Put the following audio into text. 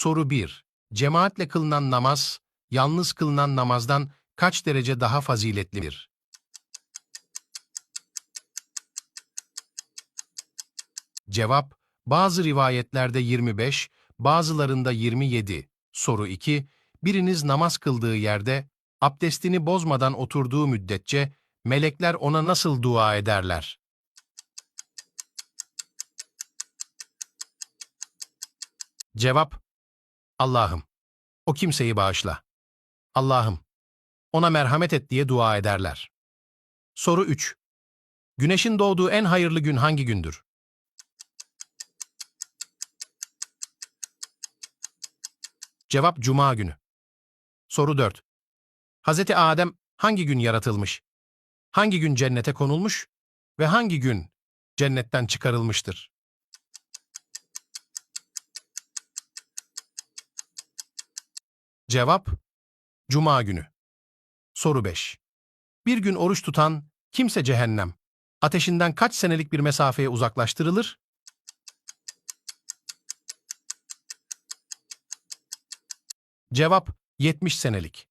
Soru 1. Cemaatle kılınan namaz, yalnız kılınan namazdan kaç derece daha faziletlidir? Cevap, bazı rivayetlerde 25, bazılarında 27. Soru 2. Biriniz namaz kıldığı yerde, abdestini bozmadan oturduğu müddetçe, melekler ona nasıl dua ederler? Cevap, Allah'ım, o kimseyi bağışla. Allah'ım, ona merhamet et diye dua ederler. Soru 3. Güneşin doğduğu en hayırlı gün hangi gündür? Cevap Cuma günü. Soru 4. Hazreti Adem hangi gün yaratılmış? Hangi gün cennete konulmuş? Ve hangi gün cennetten çıkarılmıştır? Cevap Cuma günü. Soru 5. Bir gün oruç tutan kimse cehennem, ateşinden kaç senelik bir mesafeye uzaklaştırılır? Cevap 70 senelik.